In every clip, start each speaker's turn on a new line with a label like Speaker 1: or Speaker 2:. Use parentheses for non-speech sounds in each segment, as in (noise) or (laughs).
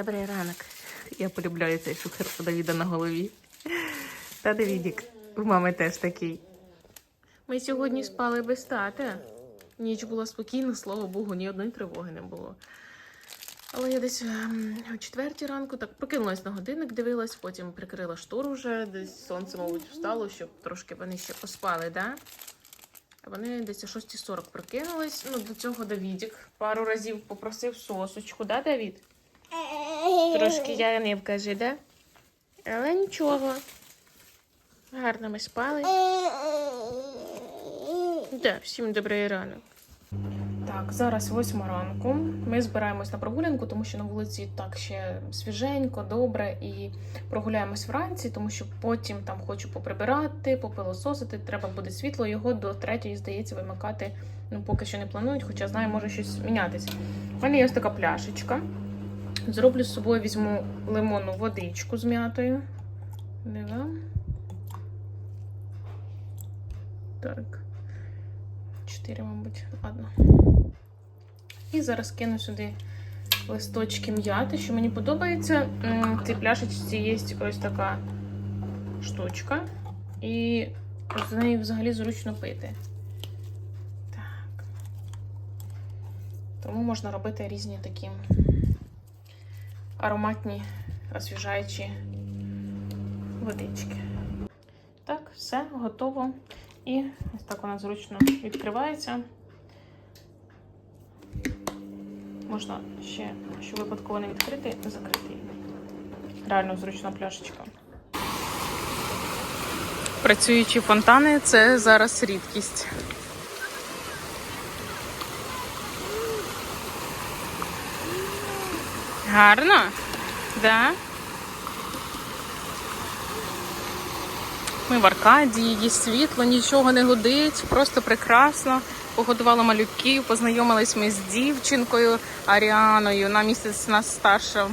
Speaker 1: Добрий ранок. Я полюбляю цей шухер у Давіда на голові. Та Давідік, у мами теж такий. Ми сьогодні спали без тата. Ніч була спокійна, слава Богу, ні одної тривоги не було. Але я десь ем, о четвертій ранку так прокинулась на годинник, дивилась, потім прикрила штору вже, десь сонце, мабуть, встало, щоб трошки вони ще поспали, да? Вони десь о 6.40 прокинулись. Ну, до цього Давідік пару разів попросив сосочку, да, Давід? Трошки я не вкажи, да? Але нічого. Гарно ми спали. Да, всім добрий ранок. Так, зараз восьма ранку. Ми збираємось на прогулянку, тому що на вулиці так ще свіженько, добре, і прогуляємось вранці, тому що потім там хочу поприбирати, попилососити. Треба буде світло. Його до третьої, здається, вимикати. Ну, поки що не планують, хоча знаю, може щось мінятися. У мене є ось така пляшечка. Зроблю з собою, візьму лимонну водичку з м'ятою. Дива. Так. Чотири, мабуть, ладно. І зараз кину сюди листочки м'яти, що мені подобається. В цій пляшечці є ось така штучка. І з неї взагалі зручно пити. Так. Тому можна робити різні такі ароматні, освіжаючі водички. Так, все, готово. І ось так вона зручно відкривається. Можна ще, щоб випадково не відкрити, закрити її. Реально зручна пляшечка. Працюючі фонтани це зараз рідкість. Гарно? Да? Ми в Аркадії, є світло, нічого не гудить, просто прекрасно. Погодувала малюків, познайомились ми з дівчинкою Аріаною. На місяць нас старша.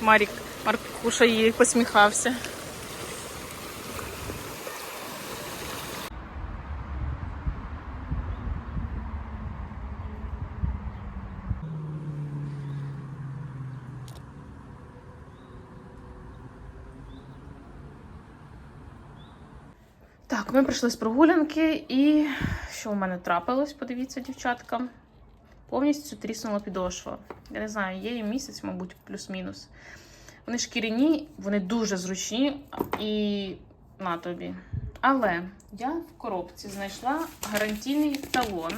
Speaker 1: Марік Маркуша їй посміхався. Так, ми прийшли з прогулянки, і що в мене трапилось? Подивіться, дівчатка. Повністю тріснула підошва. Я не знаю, є їм місяць, мабуть, плюс-мінус. Вони шкіряні, вони дуже зручні і на тобі. Але я в коробці знайшла гарантійний талон.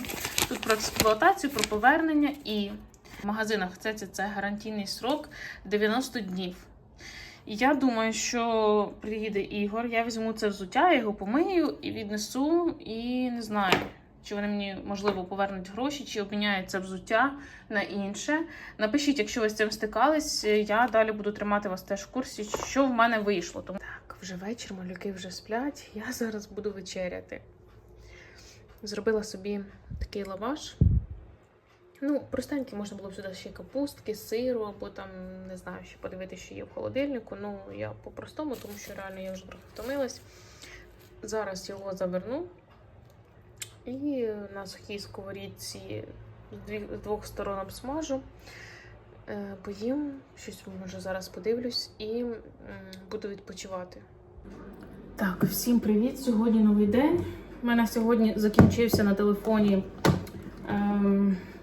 Speaker 1: Тут про експлуатацію, про повернення і в магазинах це, це, це гарантійний срок 90 днів. Я думаю, що приїде Ігор, я візьму це взуття, я його помию і віднесу, і не знаю, чи вони мені, можливо, повернуть гроші, чи обміняють взуття на інше. Напишіть, якщо ви з цим стикались, я далі буду тримати вас теж в курсі, що в мене вийшло. Тому так, вже вечір, малюки вже сплять. Я зараз буду вечеряти. Зробила собі такий лаваш. Ну, простенькі можна було б сюди ще капустки, сиру, або там, не знаю, ще подивитися, що є в холодильнику. Ну, я по-простому, тому що реально я вже трохи втомилась. Зараз його заверну. І на сухій сковорідці з двох сторон обсмажу. Е, Поїм, щось може зараз подивлюсь і буду відпочивати. Так, всім привіт! Сьогодні новий день. У мене сьогодні закінчився на телефоні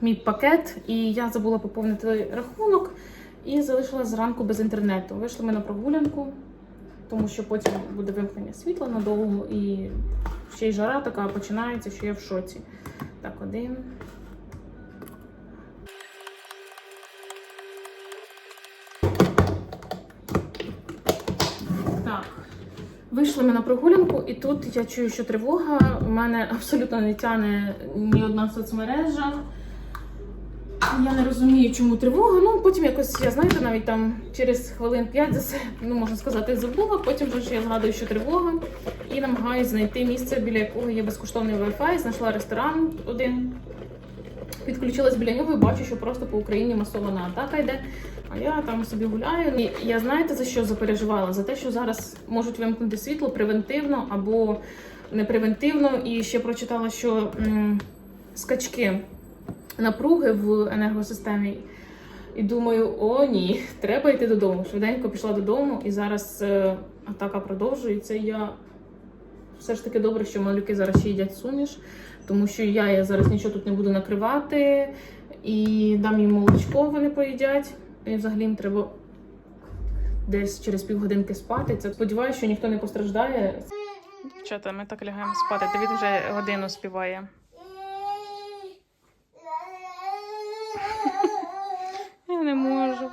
Speaker 1: мій пакет, і я забула поповнити рахунок і залишила зранку без інтернету. Вийшли ми на прогулянку, тому що потім буде вимкнення світла надовго, і ще й жара така починається, що я в шоці. Так, один. Вийшли ми на прогулянку, і тут я чую, що тривога. У мене абсолютно не тяне ні одна соцмережа. Я не розумію, чому тривога. Ну, потім якось, я знаєте, навіть там через хвилин 5 за це, ну можна сказати, забула. Потім вже я згадую, що тривога, і намагаюся знайти місце, біля якого є безкоштовний Wi-Fi. Знайшла ресторан один. Підключилась біля нього і бачу, що просто по Україні масована атака йде. А я там собі гуляю. І я знаєте за що запереживала? За те, що зараз можуть вимкнути світло превентивно або не превентивно. І ще прочитала, що м, скачки напруги в енергосистемі І думаю, о, ні, (laughs) треба йти додому. Швиденько пішла додому, і зараз е, атака продовжується. Я все ж таки добре, що малюки зараз ще їдять суміш, тому що я, я зараз нічого тут не буду накривати і дам їм молочко, вони поїдять. І взагалі їм треба десь через півгодинки спати. Це сподіваюся, що ніхто не постраждає. Дівчата, ми так лягаємо спати. Давід вже годину співає. Я не можу.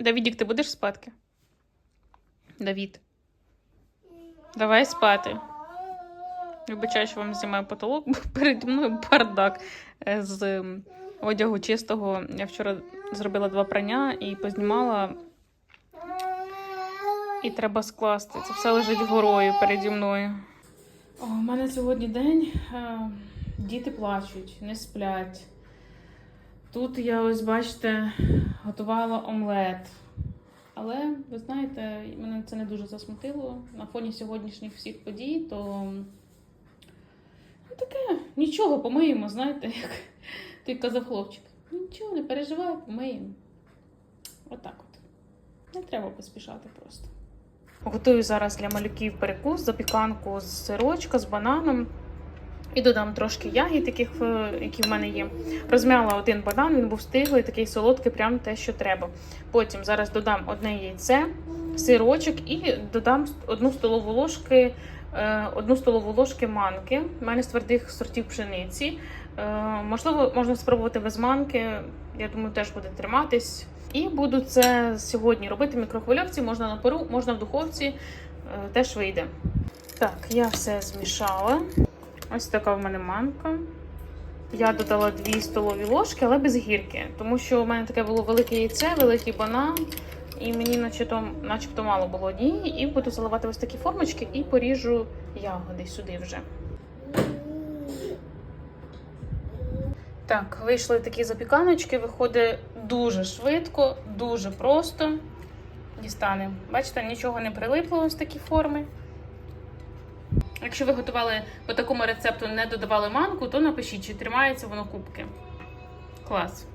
Speaker 1: Давідік, ти будеш спадки? Давід. Давай спати. Вибачаю, що вам знімаю потолок, бо переді мною бардак е, з одягу чистого. Я вчора зробила два прання і познімала. І треба скласти. Це все лежить горою переді мною. О, у мене сьогодні день. е, Діти плачуть, не сплять. Тут я ось, бачите, готувала омлет. Але ви знаєте, мене це не дуже засмутило. На фоні сьогоднішніх всіх подій, то ну, таке, нічого, помиємо, знаєте, як той казав хлопчик. Нічого, не переживай, помиємо. Отак от. Не треба поспішати просто. Готую зараз для малюків перекус, запіканку з сирочка, з бананом. І додам трошки ягід, яких, е, які в мене є. Розм'яла один банан, він був стиглий, такий солодкий, прям те, що треба. Потім зараз додам одне яйце, сирочок і додам одну столову ложки, е, одну столову ложки манки. У мене з твердих сортів пшениці. Е, Можливо, можна спробувати без манки. Я думаю, теж буде триматись. І буду це сьогодні робити в мікрохвильовці, можна на пару, можна в духовці, теж вийде. Так, я все змішала. Ось така в мене манка. Я додала 2 столові ложки, але без гірки, тому що у мене таке було велике яйце, великий банан, і мені начебто, начебто мало було однієї. І буду заливати ось такі формочки і поріжу ягоди сюди вже. Так, вийшли такі запіканочки, виходить дуже швидко, дуже просто. Дістанемо. Бачите, нічого не прилипло ось такі форми. Якщо ви готували по такому рецепту, не додавали манку, то напишіть, чи тримається воно кубки. Клас.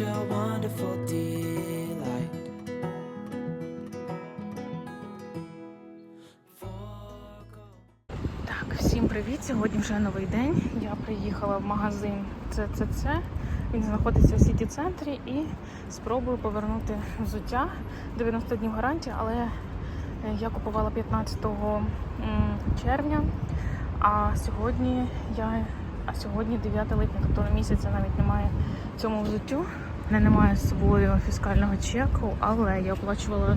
Speaker 2: A wonderful delight.
Speaker 1: Так, всім привіт! Сьогодні вже новий день. Я приїхала в магазин ЦЦЦ. Він знаходиться в сіті центрі і спробую повернути взуття 90 днів гарантії, але е, я купувала 15 червня, а сьогодні я а сьогодні 9 липня, тобто на місяця навіть немає цьому взуттю. Мене немає з собою фіскального чеку, але я оплачувала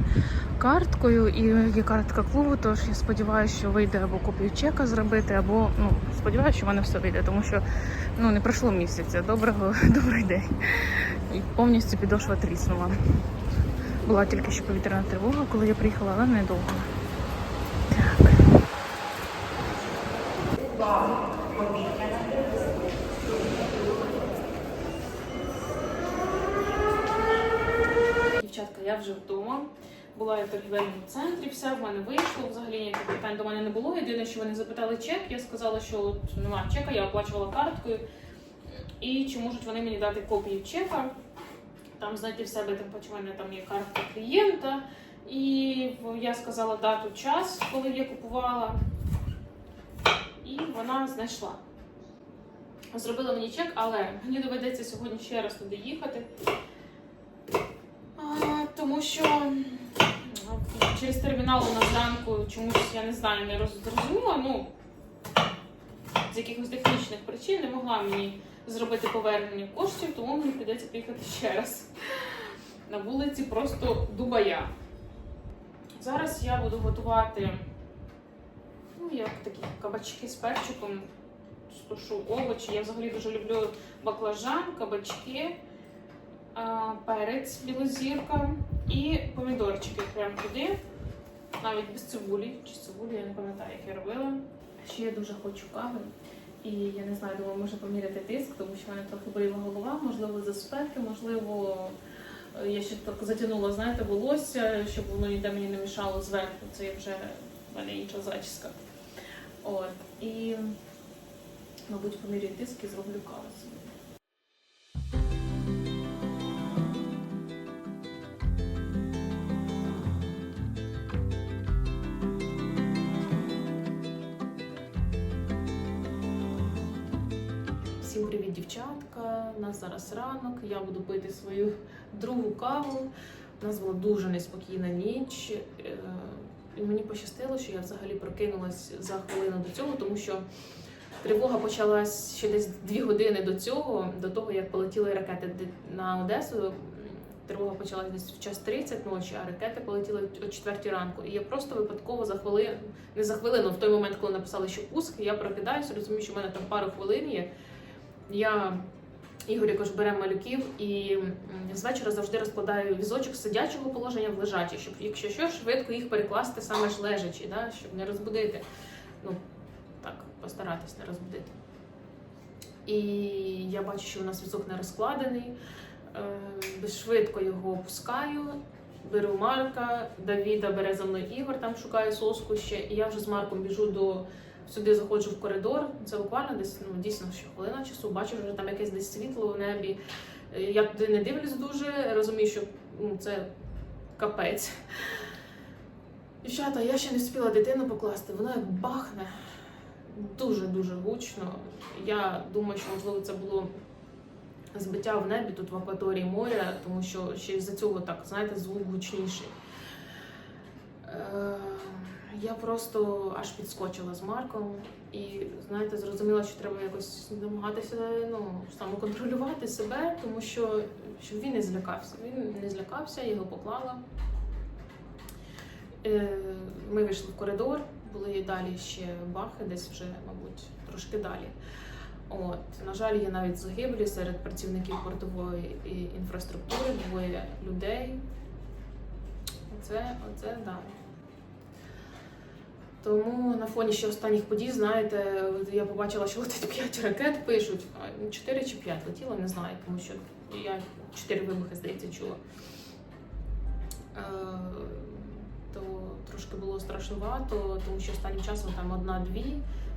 Speaker 1: карткою і є картка клубу, тож я сподіваюся, що вийде або копію чека зробити, або ну сподіваюся, що в мене все вийде, тому що ну не пройшло місяця. Доброго (laughs) добрий день. І повністю підошва тріснула. Була тільки що повітряна тривога, коли я приїхала, але недовго. Так. Вже вдома. Була я в торгівельному центрі, все в мене вийшло. Взагалі ніяких питань до мене не було. Єдине, що вони запитали чек. Я сказала, що от немає чека, я оплачувала карткою. І чи можуть вони мені дати копію чека? Там знайти в себе паче, там є картка клієнта. І я сказала дату, час, коли я купувала. І вона знайшла. Зробила мені чек, але мені доведеться сьогодні ще раз туди їхати. Тому що через термінал у нас зранку чомусь, я не знаю, не роз- зрозуміла. Ну, з якихось технічних причин не могла мені зробити повернення коштів, тому мені прийдеться приїхати ще раз. На вулиці просто Дубая. Зараз я буду готувати ну, як такі кабачки з перчиком. Стушу овочі. Я взагалі дуже люблю баклажан, кабачки, перець білозірка і помідорчики прямо туди. Навіть без цибулі. Чи цибулі, я не пам'ятаю, як я робила. Ще я дуже хочу кави. І я не знаю, думаю, може поміряти тиск, тому що в мене трохи боліла голова, можливо, за спеки, можливо, е, я ще так затягнула, знаєте, волосся, щоб воно ніде мені не мішало зверху. Це вже в мене інша зачіска. От. І, мабуть, поміряю тиск і зроблю каву собі. Дівчатка. У нас зараз ранок. Я буду пити свою другу каву. У нас була дуже неспокійна ніч. Е, І мені пощастило, що я взагалі прокинулась за хвилину до цього, тому що тривога почалась ще десь дві години до цього, до того як полетіли ракети на Одесу. Тривога почалась десь в час 30 ночі, а ракети полетіли о 4 ранку. І я просто випадково за хвилину, не за хвилину, в той момент, коли написали, що пуск, я прокидаюся, розумію, що в мене там пару хвилин є. Я Ігор якось бере малюків і м, з вечора завжди розкладаю візочок з сидячого положення в лежачі, щоб якщо що, швидко їх перекласти саме ж лежачі, да, щоб не розбудити. Ну, так, постаратись не розбудити. І я бачу, що у нас візок не розкладений. Е, швидко його опускаю, беру Марка, Давіда бере за мною Ігор, там шукає соску ще, і я вже з Марком біжу до сюди заходжу в коридор. Це буквально десь ну дійсно ще хвилина часу. Бачу вже там якесь десь світло в небі. Е, Я туди не дивлюсь дуже, розумію, що ну, це капець. Дівчата, я ще не встигла дитину покласти, воно як бахне дуже-дуже гучно. Я думаю, що можливо це було збиття в небі тут в акваторії моря, тому що ще із-за цього так, знаєте, звук гучніший. Я просто аж підскочила з Марком і, знаєте, зрозуміла, що треба якось намагатися ну, самоконтролювати себе, тому що щоб він не злякався. Він не злякався, його поклала. Е, Ми вийшли в коридор, були далі ще бахи, десь вже, мабуть, трошки далі. От, на жаль, є навіть загиблі серед працівників портової інфраструктури, двоє людей. Оце, оце да. Тому на фоні ще останніх подій, знаєте, я побачила, що летить 5 ракет, пишуть. 4 чи 5 летіло, не знаю, тому що я 4 вибухи, здається, чула. Е, то трошки було страшнувато, тому що останнім часом там одна-дві.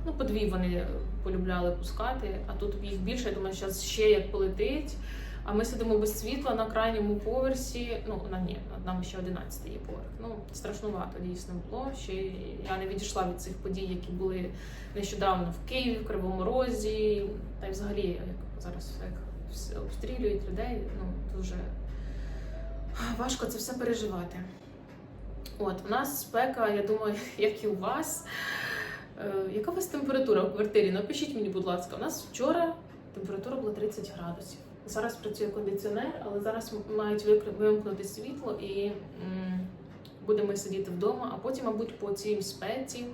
Speaker 1: Ну, по дві вони полюбляли пускати, а тут їх більше, я думаю, зараз ще як полетить. А ми сидимо без світла на крайньому поверсі. Ну, на ні, нами ще 11 є поверх. Ну, страшнувато дійсно було. Ще я не відійшла від цих подій, які були нещодавно в Києві, в Кривому Розі. Та й взагалі, як зараз як обстрілюють людей, ну дуже важко це все переживати. От, у нас спека, я думаю, (laughs) як і у вас. Е, яка у вас температура в квартирі? Напишіть мені, будь ласка. У нас вчора температура була 30 градусів. Зараз працює кондиціонер, але зараз мають вимкнути світло і будемо сидіти вдома, а потім, мабуть, по цій спеці.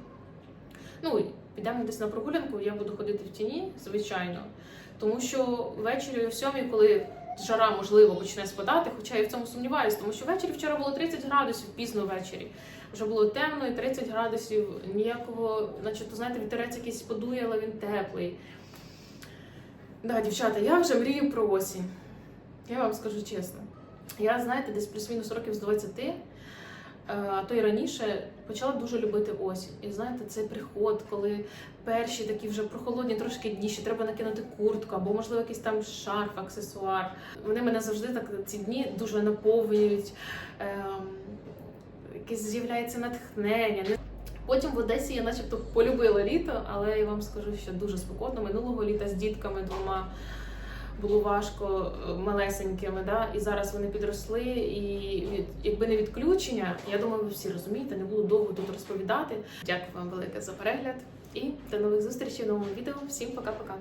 Speaker 1: Ну, підемо десь на прогулянку, я буду ходити в тіні, звичайно. Тому що ввечері о сьомій, коли жара, можливо, почне спадати, хоча я в цьому сумніваюся, тому що ввечері вчора було 30 градусів, пізно ввечері. Вже було темно і 30 градусів, ніякого, наче, то знаєте, вітерець якийсь подує, але він теплий. Да, дівчата, я вже мрію про осінь. Я вам скажу чесно. Я, знаєте, десь плюс-мінус років з 20, е, а то й раніше почала дуже любити осінь. І знаєте, цей приход, коли перші такі вже прохолодні трошки дні, ще треба накинути куртку, або можливо якийсь там шарф, аксесуар. Вони мене завжди так ці дні дуже наповнюють. Ем, якесь з'являється натхнення. Потім в Одесі я начебто полюбила літо, але я вам скажу, що дуже спокійно. Минулого літа з дітками двома було важко е, малесенькими, да? і зараз вони підросли. І від, якби не відключення, я думаю, ви всі розумієте, не буду довго тут розповідати. Дякую вам велике за перегляд і до нових зустрічей в новому відео. Всім пока-пока.